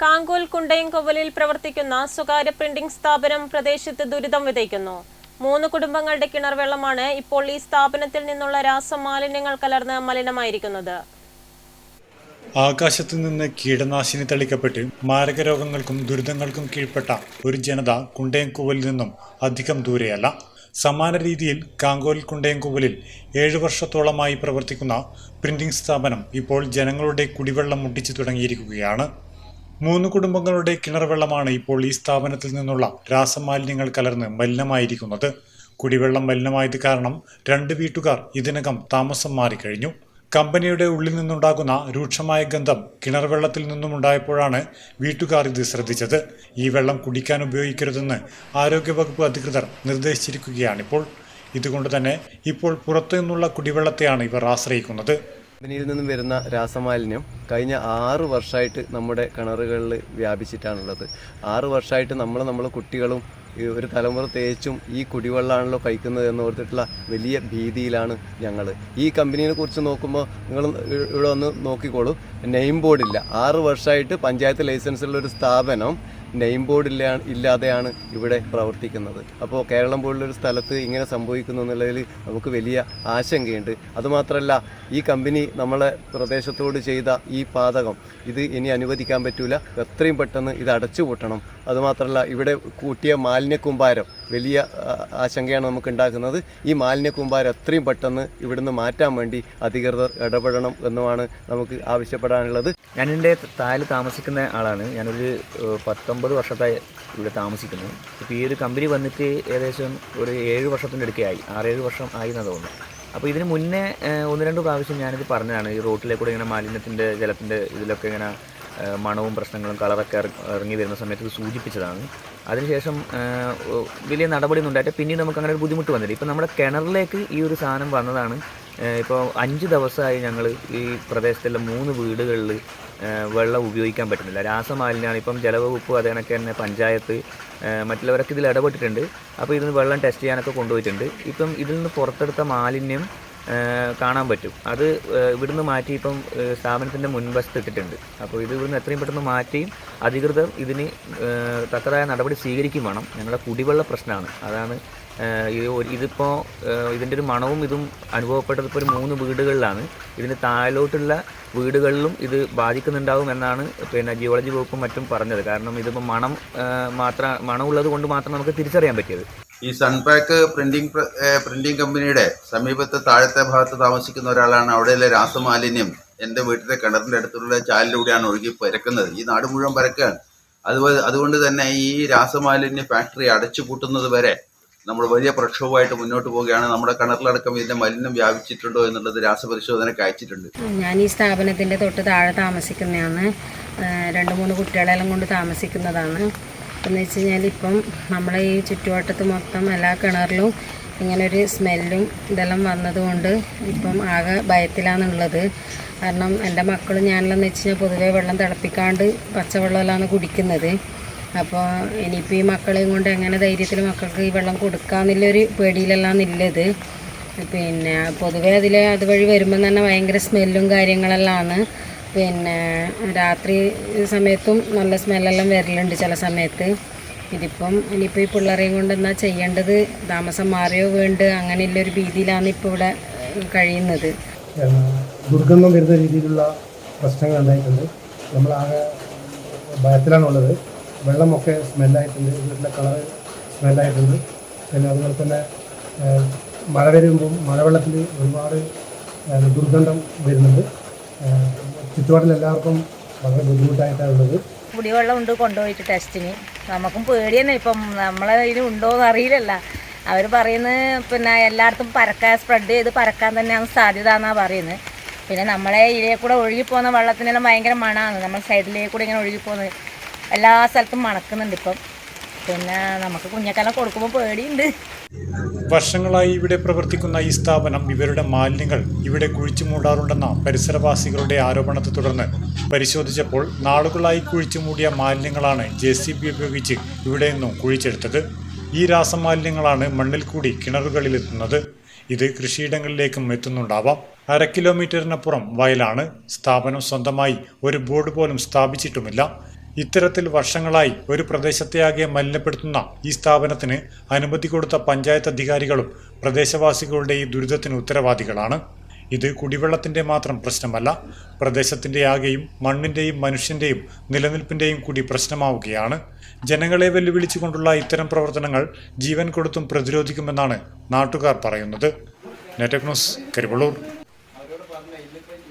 കാങ്കോൽ കുണ്ടയംകൊവലിൽ പ്രവർത്തിക്കുന്ന സ്വകാര്യ പ്രിന്റിംഗ് സ്ഥാപനം പ്രദേശത്ത് ദുരിതം വിതയ്ക്കുന്നു. മൂന്ന് കുടുംബങ്ങളുടെ കിണർ വെള്ളമാണ് ഇപ്പോൾ ഈ സ്ഥാപനത്തിൽ നിന്നുള്ള രാസമാലിന്യങ്ങൾ കലർന്ന് മലിനമായിരിക്കുന്നത്. ആകാശത്തു നിന്ന് കീടനാശിനി തളിക്കപ്പെട്ട് മാരകരോഗങ്ങൾക്കും ദുരിതങ്ങൾക്കും കീഴ്പ്പെട്ട ഒരു ജനത കുണ്ടയംകൂവലിൽ നിന്നും അധികം ദൂരെയല്ല. സമാന രീതിയിൽ കാങ്കോൽ കുണ്ടയംകൂവലിൽ ഏഴു വർഷത്തോളമായി പ്രവർത്തിക്കുന്ന പ്രിന്റിംഗ് സ്ഥാപനം ഇപ്പോൾ ജനങ്ങളുടെ കുടിവെള്ളം മുട്ടിച്ചു തുടങ്ങിയിരിക്കുകയാണ്. മൂന്ന് കുടുംബങ്ങളുടെ കിണർ വെള്ളമാണ് ഇപ്പോൾ ഈ സ്ഥാപനത്തിൽ നിന്നുള്ള രാസമാലിന്യങ്ങൾ കലർന്ന് മലിനമായിരിക്കുന്നത്. കുടിവെള്ളം മലിനമായത് കാരണം രണ്ട് വീട്ടുകാർ ഇതിനകം താമസം മാറിക്കഴിഞ്ഞു. കമ്പനിയുടെ ഉള്ളിൽ നിന്നുണ്ടാകുന്ന രൂക്ഷമായ ഗന്ധം കിണർ വെള്ളത്തിൽ നിന്നുമുണ്ടായപ്പോഴാണ് വീട്ടുകാർ ഇത് ശ്രദ്ധിച്ചത്. ഈ വെള്ളം കുടിക്കാൻ ഉപയോഗിക്കരുതെന്ന് ആരോഗ്യവകുപ്പ് അധികൃതർ നിർദ്ദേശിച്ചിരിക്കുകയാണിപ്പോൾ. ഇതുകൊണ്ട് തന്നെ ഇപ്പോൾ പുറത്തു നിന്നുള്ള കുടിവെള്ളത്തെയാണ് ഇവർ ആശ്രയിക്കുന്നത്. കമ്പനിയിൽ നിന്നും വരുന്ന രാസമാലിന്യം കഴിഞ്ഞ ആറ് വർഷമായിട്ട് നമ്മുടെ കിണറുകളിൽ വ്യാപിച്ചിട്ടാണുള്ളത്. ആറ് വർഷമായിട്ട് നമ്മൾ നമ്മളെ കുട്ടികളും ഒരു തലമുറ തേച്ചും ഈ കുടിവെള്ളമാണല്ലോ കഴിക്കുന്നത് എന്ന് ഓർത്തിട്ടുള്ള വലിയ ഭീതിയിലാണ് ഞങ്ങൾ ഈ കമ്പനിയെ കുറിച്ച് നോക്കുമ്പോൾ നിങ്ങൾ ഇവിടെ ഒന്ന് നോക്കിക്കോളൂ. നെയിം ബോർഡില്ല. ആറ് വർഷമായിട്ട് പഞ്ചായത്ത് ലൈസൻസുള്ള ഒരു സ്ഥാപനം നെയിം ബോർഡ് ഇല്ല ഇല്ലാതെയാണ് ഇവിടെ പ്രവർത്തിക്കുന്നത്. അപ്പോൾ കേരളം പോലുള്ളൊരു സ്ഥലത്ത് ഇങ്ങനെ സംഭവിക്കുന്നു എന്നുള്ളതിൽ നമുക്ക് വലിയ ആശങ്കയുണ്ട്. അതുമാത്രമല്ല ഈ കമ്പനി നമ്മളെ പ്രദേശത്തോട് ചെയ്ത ഈ പാതകം ഇത് ഇനി അനുവദിക്കാൻ പറ്റൂല. എത്രയും പെട്ടെന്ന് ഇത് അടച്ചുപൂട്ടണം അതുമാത്രമല്ല ഇവിടെ കൂട്ടിയ മാലിന്യ വലിയ ആശങ്കയാണ് നമുക്ക് ഉണ്ടാക്കുന്നത് ഈ മാലിന്യ എത്രയും പെട്ടെന്ന് ഇവിടുന്ന് മാറ്റാൻ വേണ്ടി അധികൃതർ ഇടപെടണം എന്നുമാണ് നമുക്ക് ആവശ്യപ്പെടാനുള്ളത്. ഞാൻ എന്റെ താൽ താമസിക്കുന്ന ആളാണ്. ഞാനൊരു ഏഹ്, പത്തൊമ്പത് വർഷത്തായി ഇവിടെ താമസിക്കുന്നു. ഇപ്പോൾ ഈ ഒരു കമ്പനി വന്നിട്ട് ഏകദേശം ഒരു ഏഴ് വർഷത്തിന്റെ അടുക്കായി ആറേഴ് വർഷം ആയി എന്നാണ് തോന്നുന്നു. അപ്പോൾ ഇതിന് മുന്നേ ഒന്ന് രണ്ട് പ്രാവശ്യം ഞാനിത് പറഞ്ഞതാണ്. ഈ റോട്ടിലെ കൂടെ ഇങ്ങനെ മാലിന്യത്തിന്റെ ജലത്തിന്റെ ഇതിലൊക്കെ ഇങ്ങനെ മണവും പ്രശ്നങ്ങളും കളറൊക്കെ ഇറ- ഇറങ്ങി വരുന്ന സമയത്ത് ഇത് സൂചിപ്പിച്ചതാണ്. അതിനുശേഷം വലിയ നടപടിയൊന്നും ഉണ്ടായിട്ട് പിന്നീട് നമുക്ക് അങ്ങനെ ഒരു ബുദ്ധിമുട്ട് വന്നില്ല. ഇപ്പോൾ നമ്മുടെ കിണറിലേക്ക് ഈ ഒരു സാധനം വന്നതാണ്. ഇപ്പോൾ അഞ്ച് ദിവസമായി ഞങ്ങൾ ഈ പ്രദേശത്തുള്ള മൂന്ന് വീടുകളിൽ വെള്ളം ഉപയോഗിക്കാൻ പറ്റുന്നില്ല. രാസമാലിന്യമാണ്. ഇപ്പം ജലവകുപ്പ് അത് കണക്ക് തന്നെ പഞ്ചായത്ത് മറ്റുള്ളവരൊക്കെ ഇതിൽ ഇടപെട്ടിട്ടുണ്ട്. അപ്പോൾ ഇതിന് വെള്ളം ടെസ്റ്റ് ചെയ്യാനൊക്കെ കൊണ്ടുപോയിട്ടുണ്ട്. ഇപ്പം ഇതിൽ നിന്ന് പുറത്തെടുത്ത മാലിന്യം കാണാൻ പറ്റും. അത് ഇവിടുന്ന് മാറ്റി ഇപ്പം സ്ഥാപനത്തിന്റെ മുൻവശത്ത് ഇട്ടിട്ടുണ്ട്. അപ്പോൾ ഇത് ഇവിടുന്ന് എത്രയും പെട്ടെന്ന് മാറ്റി അധികൃതർ ഇതിന് തക്കതായ നടപടി സ്വീകരിക്കും വേണം. ഞങ്ങളുടെ കുടിവെള്ള പ്രശ്നമാണ്. അതാണ് ഇതിപ്പോൾ ഇതിന്റെ ഒരു മണവും ഇതും അനുഭവപ്പെട്ടത് ഇപ്പോൾ ഒരു മൂന്ന് വീടുകളിലാണ്. ഇതിന് താഴോട്ടുള്ള വീടുകളിലും ഇത് ബാധിക്കുന്നുണ്ടാവും എന്നാണ് പിന്നെ ജിയോളജി വകുപ്പും മറ്റും പറഞ്ഞത്. കാരണം ഇതിപ്പോൾ മണം മാത്രം മണമുള്ളത് കൊണ്ട് മാത്രം നമുക്ക് തിരിച്ചറിയാൻ പറ്റിയത്. ഈ സൺപാക്ക് പ്രിന്റിംഗ് പ്രിന്റിംഗ് കമ്പനിയുടെ സമീപത്തെ താഴത്തെ ഭാഗത്ത് താമസിക്കുന്ന ഒരാളാണ് അവിടെയുള്ള രാസമാലിന്യം എന്റെ വീട്ടിലെ കിണറിന്റെ അടുത്തുള്ള ചാലിലൂടെയാണ് ഒഴുകി പരക്കുന്നത്. ഈ നാട് മുഴുവൻ പരക്കുകയാണ് അതുപോലെ അതുകൊണ്ട് തന്നെ ഈ രാസമാലിന്യ ഫാക്ടറി അടച്ചു പൂട്ടുന്നത് വരെ നമ്മൾ വലിയ പ്രക്ഷോഭമായിട്ട് മുന്നോട്ട് പോവുകയാണ്. നമ്മുടെ കിണറിലടക്കം ഇതിന്റെ മലിനം വ്യാപിച്ചിട്ടുണ്ടോ എന്നുള്ളത് രാസപരിശോധനയ്ക്ക് അയച്ചിട്ടുണ്ട്. ഞാൻ ഈ സ്ഥാപനത്തിന്റെ തൊട്ട് താഴെ താമസിക്കുന്നതാണ്. രണ്ട് മൂന്ന് കുട്ടികളെല്ലാം കൊണ്ട് താമസിക്കുന്നതാണ്. എന്ന് വെച്ച് കഴിഞ്ഞാൽ ഇപ്പം നമ്മളെ ഈ ചുറ്റുവട്ടത്ത് മൊത്തം എല്ലാ കിണറിലും ഇങ്ങനൊരു സ്മെല്ലും ഇതെല്ലാം വന്നതുകൊണ്ട് ഇപ്പം ആകെ ഭയത്തിലാണുള്ളത്. കാരണം എന്റെ മക്കളും ഞാനെല്ലാം വെച്ച് കഴിഞ്ഞാൽ പൊതുവേ വെള്ളം തിളപ്പിക്കാണ്ട് പച്ചവെള്ളമെല്ലാം കുടിക്കുന്നത്. അപ്പോൾ ഇനിയിപ്പോൾ ഈ മക്കളെയും കൊണ്ട് എങ്ങനെ ധൈര്യത്തിൽ മക്കൾക്ക് ഈ വെള്ളം കൊടുക്കാമെന്നുള്ളൊരു പേടിയിലെല്ലാം ഇല്ലത്. പിന്നെ പൊതുവേ അതിൽ അതുവഴി വരുമ്പോൾ തന്നെ ഭയങ്കര സ്മെല്ലും കാര്യങ്ങളെല്ലാം ആണ് പിന്നെ രാത്രി സമയത്തും നല്ല സ്മെല്ലെല്ലാം വരലുണ്ട് ചില സമയത്ത്. ഇതിപ്പം ഇനിയിപ്പോൾ ഈ പിള്ളേരെയും കൊണ്ട് എന്നാൽ ചെയ്യേണ്ടത്? താമസം മാറിയോ വേണ്ട? അങ്ങനെയുള്ളൊരു ഭീതിയിലാണ് ഇപ്പോൾ ഇവിടെ കഴിയുന്നത്. ദുർഗന്ധം വരുന്ന രീതിയിലുള്ള പ്രശ്നങ്ങൾ ഉണ്ടായിട്ടുണ്ട്. നമ്മളാകെ ഭയത്തിലാണുള്ളത്. വെള്ളമൊക്കെ സ്മെല്ലായിട്ടുണ്ട്. വീട്ടിലെ കളറ് സ്മെല്ലായിട്ടുണ്ട്. പിന്നെ അതുപോലെ തന്നെ മഴ വരുമ്പം മഴവെള്ളത്തിൽ ഒരുപാട് ദുർഗന്ധം വരുന്നുണ്ട്. ചുറ്റുപാടിൽ എല്ലാവർക്കും വളരെ ബുദ്ധിമുട്ടായിട്ടാണ് ഉള്ളത്. കുടിവെള്ളം ഉണ്ട് കൊണ്ടുപോയിട്ട് ടെസ്റ്റിന്. നമുക്കും പേടി ഇപ്പം നമ്മളെ ഇതിന് ഉണ്ടോ എന്ന് അറിയില്ലല്ല. അവർ പറയുന്നത് പിന്നെ എല്ലായിടത്തും പരക്കാൻ സ്പ്രെഡ് ചെയ്ത് പരക്കാൻ തന്നെയാണ് സാധ്യത എന്നാണ് പറയുന്നത്. പിന്നെ നമ്മളെ ഇതിലേ കൂടെ ഒഴുകിപ്പോകുന്ന വെള്ളത്തിനെല്ലാം ഭയങ്കര മണമാണ് നമ്മൾ സൈഡിലേക്ക് കൂടെ ഇങ്ങനെ ഒഴുകിപ്പോകുന്നത്. എല്ലാ സ്ഥലത്തും മണക്കുന്നുണ്ട് ഇപ്പം. പിന്നെ നമുക്ക് കുഞ്ഞക്കാലം കൊടുക്കുമ്പോൾ പേടിയുണ്ട്. വർഷങ്ങളായി ഇവിടെ പ്രവർത്തിക്കുന്ന ഈ സ്ഥാപനം ഇവരുടെ മാലിന്യങ്ങൾ ഇവിടെ കുഴിച്ചു മൂടാറുണ്ടെന്ന പരിസരവാസികളുടെ ആരോപണത്തെ തുടർന്ന് പരിശോധിച്ചപ്പോൾ നാളുകളായി കുഴിച്ചു മൂടിയ മാലിന്യങ്ങളാണ് ജെ സി ബി ഉപയോഗിച്ച് ഇവിടെ നിന്നും കുഴിച്ചെടുത്തത്. ഈ രാസമാലിന്യങ്ങളാണ് മണ്ണിൽ കൂടി കിണറുകളിലെത്തുന്നത്. ഇത് കൃഷിയിടങ്ങളിലേക്കും എത്തുന്നുണ്ടാവാം. അര കിലോമീറ്ററിനപ്പുറം വയലാണ്. സ്ഥാപനം സ്വന്തമായി ഒരു ബോർഡ് പോലും സ്ഥാപിച്ചിട്ടുമില്ല. ഇത്തരത്തിൽ വർഷങ്ങളായി ഒരു പ്രദേശത്തെയാകെ മലിനപ്പെടുത്തുന്ന ഈ സ്ഥാപനത്തിന് അനുമതി കൊടുത്ത പഞ്ചായത്ത് അധികാരികളും പ്രദേശവാസികളുടെ ഈ ദുരിതത്തിന് ഉത്തരവാദികളാണ്. ഇത് കുടിവെള്ളത്തിന്റെ മാത്രം പ്രശ്നമല്ല പ്രദേശത്തിന്റെ ആകെയും മണ്ണിന്റെയും മനുഷ്യന്റെയും നിലനിൽപ്പിന്റെയും കൂടി പ്രശ്നമാവുകയാണ്. ജനങ്ങളെ വെല്ലുവിളിച്ചുകൊണ്ടുള്ള ഇത്തരം പ്രവർത്തനങ്ങൾ ജീവൻ കൊടുത്തും പ്രതിരോധിക്കുമെന്നാണ് നാട്ടുകാർ പറയുന്നത്. നെറ്റക് ന്യൂസ്